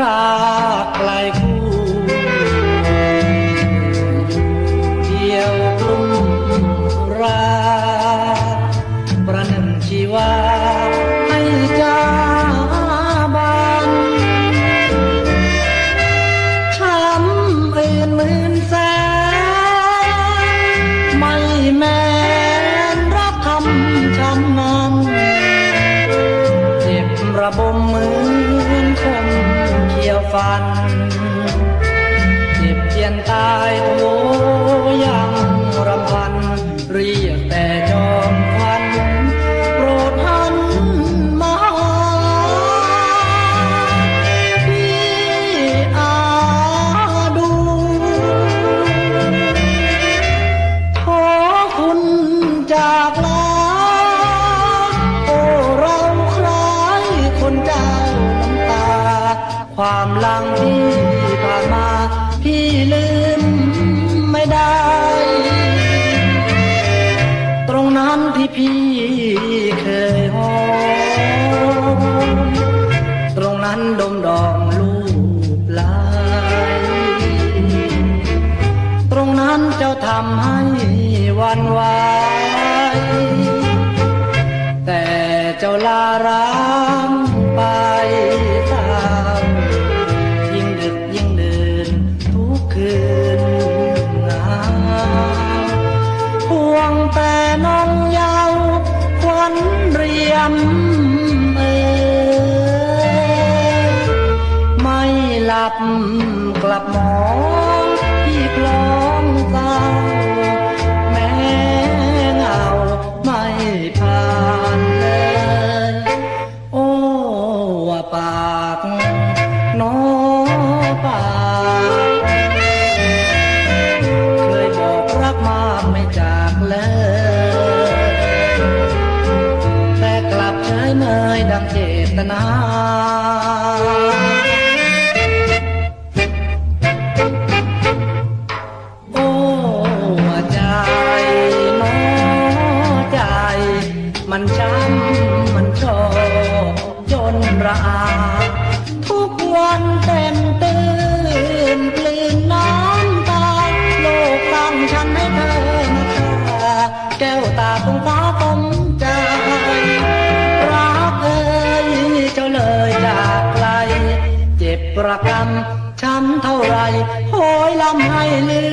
รากไกลคู่เดียวกลุ่มราประนันชีวา เขียวฟั ความหลังที่ผ่านมาพี่ลืมไม่ได้ ตรงนั้นที่พี่เคยหอมตรงนั้นดมดองลูบไหลตรงนั้นเจ้าทำให้วันไหวแต่เจ้าลาร้า รียมเอ่ยไม่หลับกลับมองที่คลองเศร้าแม้เงาไม่ผ่านเลย โอ้ว่าปากน้อปากเคยบอกรักมากไม่จากเลย ตนาโอ้ใจน้อใจ มันช้ำมันชอจนระอาทุกวันเต็มตื่นกลืนน้ำตาโลกตั้งฉันให้เธอมาแก้วตาคงฟ้าต้ม ประกำช้ำเท่าไรโหยลำให้เลื